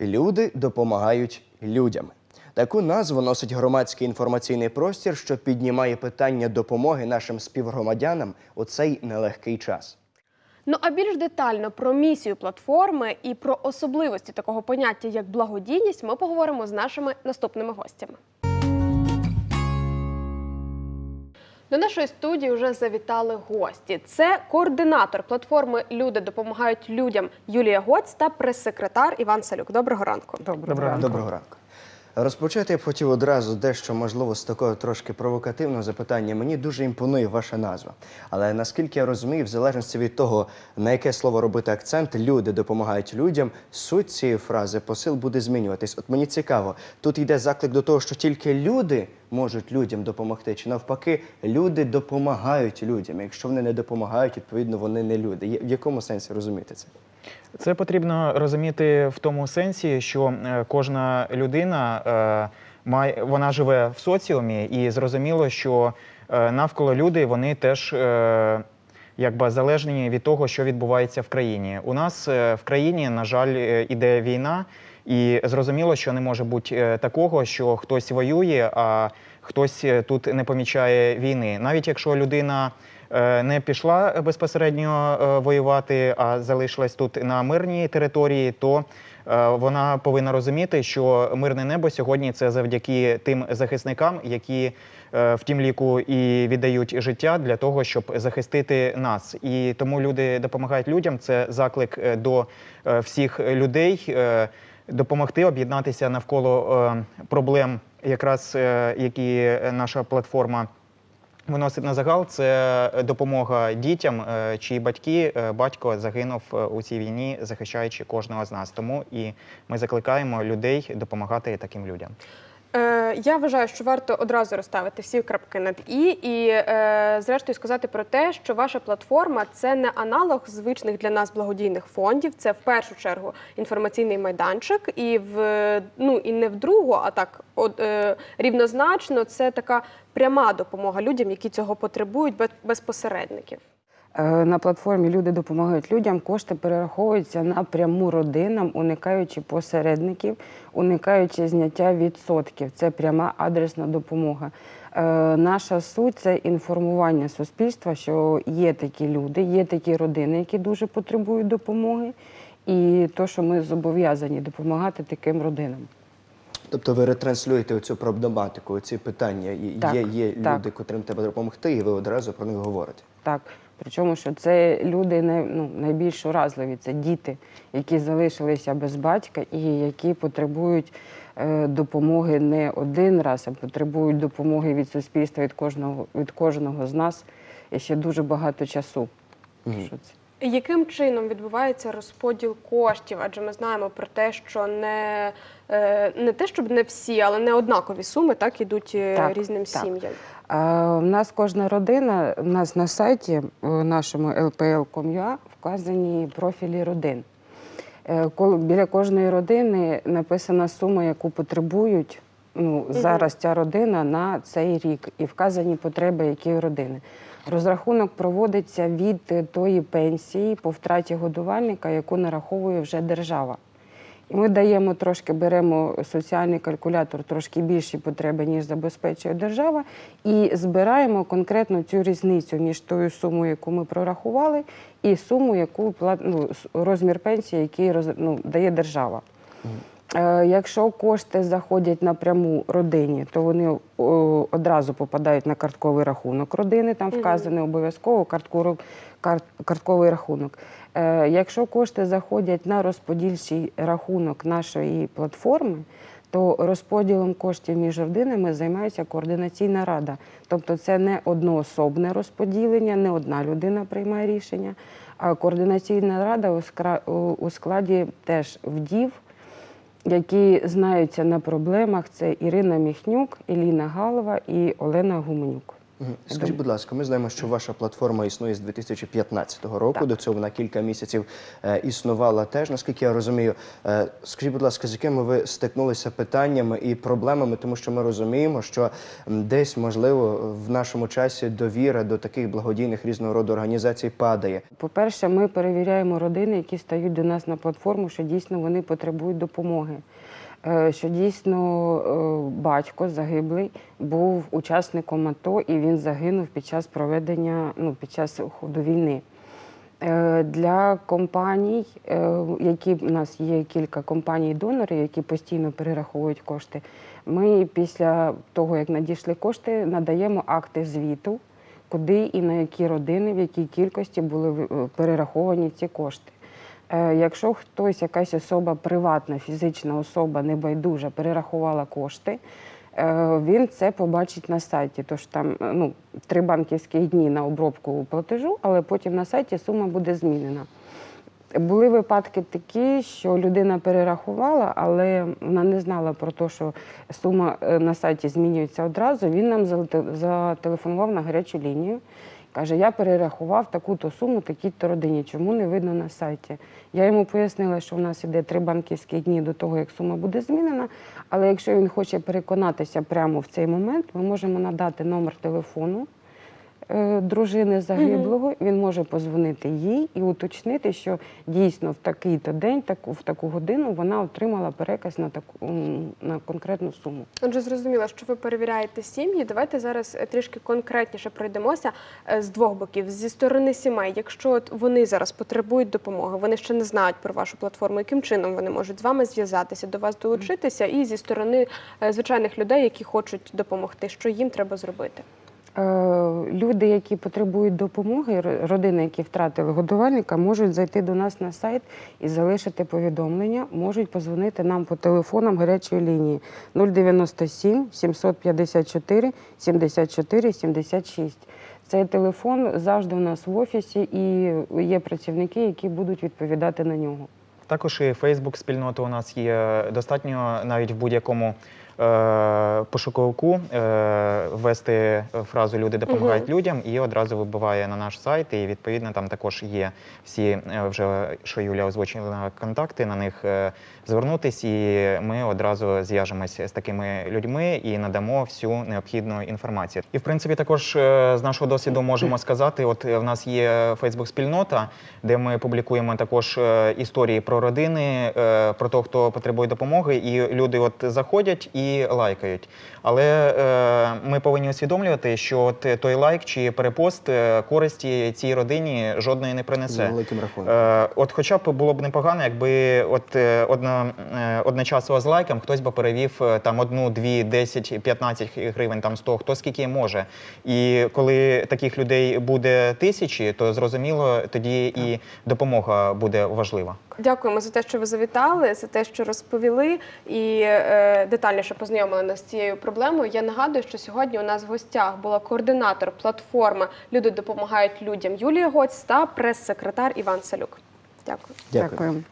Люди допомагають людям. Таку назву носить громадський інформаційний простір, що піднімає питання допомоги нашим співгромадянам у цей нелегкий час. Ну а більш детально про місію платформи і про особливості такого поняття як благодійність ми поговоримо з нашими наступними гостями. До нашої студії вже завітали гості. Це координатор платформи Люди допомагають людям Юлія Гоць та прес-секретар Іван Салюк. Доброго ранку. Доброго ранку. Доброго ранку. Розпочати я б хотів одразу дещо, можливо, з такого трошки провокативного запитання. Мені дуже імпонує ваша назва. Але наскільки я розумію, в залежності від того, на яке слово робити акцент, люди допомагають людям, суть цієї фрази, посил буде змінюватись. От мені цікаво, тут йде заклик до того, що тільки люди можуть людям допомогти, чи навпаки, люди допомагають людям. Якщо вони не допомагають, відповідно вони не люди. В якому сенсі розуміти це? Це потрібно розуміти в тому сенсі, що е, кожна людина е, має вона живе в соціумі, і зрозуміло, що е, навколо люди вони теж. Якби залежні від того, що відбувається в країні. У нас в країні, на жаль, іде війна, і зрозуміло, що не може бути такого, що хтось воює, а хтось тут не помічає війни. Навіть якщо людина не пішла безпосередньо е, воювати, а залишилась тут на мирній території, то е, вона повинна розуміти, що мирне небо сьогодні це завдяки тим захисникам, які е, в тім ліку і віддають життя для того, щоб захистити нас. І тому люди допомагають людям. Це заклик е, до е, всіх людей е, допомогти об'єднатися навколо е, проблем, якраз е, які наша платформа. Виносить на загал це допомога дітям, е, чиї батьки, е, батько загинув е, у цій війні, захищаючи кожного з нас. Тому і ми закликаємо людей допомагати таким людям. Е, я вважаю, що варто одразу розставити всі крапки над і, і е, зрештою сказати про те, що ваша платформа це не аналог звичних для нас благодійних фондів. Це в першу чергу інформаційний майданчик, і в ну і не в другу, а так от, е, рівнозначно. Це така пряма допомога людям, які цього потребують без, без посередників. Е, На платформі Люди допомагають людям. Кошти перераховуються напряму родинам, уникаючи посередників, уникаючи зняття відсотків. Це пряма адресна допомога. Е, Наша суть це інформування суспільства, що є такі люди, є такі родини, які дуже потребують допомоги, і то, що ми зобов'язані допомагати таким родинам. Тобто ви ретранслюєте цю проблематику, ці питання. І Так, є є так. люди, котрим треба допомогти, і ви одразу про них говорите. Так, причому що це люди не, ну, найбільш уразливі, це діти, які залишилися без батька і які потребують е, допомоги не один раз, а потребують допомоги від суспільства, від кожного, від кожного з нас і ще дуже багато часу. Що це? Яким чином відбувається розподіл коштів? Адже ми знаємо про те, що не, е, не те, щоб не всі, але не однакові суми так ідуть е, Так, різним так. сім'ям. А, в нас кожна родина, у нас на сайті е, нашому lpl.com.ua вказані профілі родин. Е, Біля кожної родини написана сума, яку потребують ну, зараз ця родина на цей рік, і вказані потреби, які у родини. Розрахунок проводиться від тої пенсії по втраті годувальника, яку нараховує вже держава. І ми даємо трошки, беремо соціальний калькулятор, трошки більші потреби, ніж забезпечує держава, і збираємо конкретно цю різницю між тою сумою, яку ми прорахували, і сумою, яку ну, розмір пенсії, який ну, дає держава. Е, Якщо кошти заходять напряму родині, то вони одразу попадають на картковий рахунок родини, там вказаний обов'язково картковий рахунок. Е, Якщо кошти заходять на розподільчий рахунок нашої платформи, то розподілом коштів між родинами займається координаційна рада. Тобто це не одноособне розподілення, не одна людина приймає рішення, а координаційна рада у складі теж вдів, які знаються на проблемах. Це Ірина Міхнюк, Іліна Галова і Олена Гуменюк. Скажіть, будь ласка, ми знаємо, що ваша платформа існує з 2015 року. Так. До цього вона кілька місяців е, існувала теж, наскільки я розумію. Е, скажіть, будь ласка, з якими ви стикнулися питаннями і проблемами, тому що ми розуміємо, що десь можливо в нашому часі довіра до таких благодійних різного роду організацій падає. По-перше, ми перевіряємо родини, які стають до нас на платформу, що дійсно вони потребують допомоги. Е, Що дійсно е, батько загиблий був учасником АТО і він загинув під час проведення, ну під час ходу війни. Е, Для компаній, які в нас є кілька компаній-донорів, які постійно перераховують кошти. Ми після того, як надійшли кошти, надаємо акти звіту, куди і на які родини, в якій кількості були перераховані ці кошти. Е, Якщо хтось, якась особа приватна, фізична особа небайдужа перерахувала кошти, е, він це побачить на сайті. Тож там е, ну, три банківські дні на обробку платежу, але потім на сайті сума буде змінена. Були випадки такі, що людина перерахувала, але вона не знала про те, що сума на сайті змінюється одразу. Він нам зателефонував на гарячу лінію. Каже, я перерахував таку-то суму, такій-то родині. Чому не видно на сайті? Я йому пояснила, що в нас іде три банківські дні до того, як сума буде змінена. Але якщо він хоче переконатися прямо в цей момент, ми можемо надати номер телефону дружини загиблого. Він може позвонити їй і уточнити, що дійсно в такий-то день, таку в таку годину вона отримала переказ на таку на конкретну суму. Отже, зрозуміло, що ви перевіряєте сім'ї. Давайте зараз е, трішки конкретніше пройдемося е, з двох боків. Зі сторони сімей, якщо от вони зараз потребують допомоги, вони ще не знають про вашу платформу, яким чином вони можуть з вами зв'язатися, до вас долучитися, і зі сторони е, звичайних людей, які хочуть допомогти, що їм треба зробити. Е, Люди, які потребують допомоги, родини, які втратили годувальника, можуть зайти до нас на сайт і залишити повідомлення. Можуть позвонити нам по телефонам гарячої лінії 097 754 74 76. Цей телефон завжди у нас в офісі, і є працівники, які будуть відповідати на нього. Також і Фейсбук спільнота у нас є достатньо навіть в будь-якому пошуковику е, ввести фразу Люди допомагають людям і одразу вибиває на наш сайт. І відповідно там також є всі е, вже що Юля озвучила контакти. На них е, звернутись, і ми одразу зв'яжемося з такими людьми і надамо всю необхідну інформацію. І в принципі, також е, з нашого досвіду можемо сказати: от е, в нас є Фейсбук-спільнота, де ми публікуємо також е, історії про родини, е, про того, хто потребує допомоги, і люди от заходять і лайкають. Але е, ми повинні усвідомлювати, що от той лайк чи перепост е, користі цій родині жодної не принесе. великим. Е, от хоча б було б непогано, якби от е, одно, е, одночасово з лайком хтось би перевів там одну, дві, 10, 15 гривень, там 100, хто скільки може. І коли таких людей буде тисячі, то зрозуміло, тоді і допомога буде важлива. Дякуємо за те, що ви завітали, за те, що розповіли і е, детальніше познайомили нас з цією проблемою. Я нагадую, що сьогодні у нас в гостях була координатор платформи Люди допомагають людям Юлія Гоць та прес-секретар Іван Салюк. Дякую. Дякую.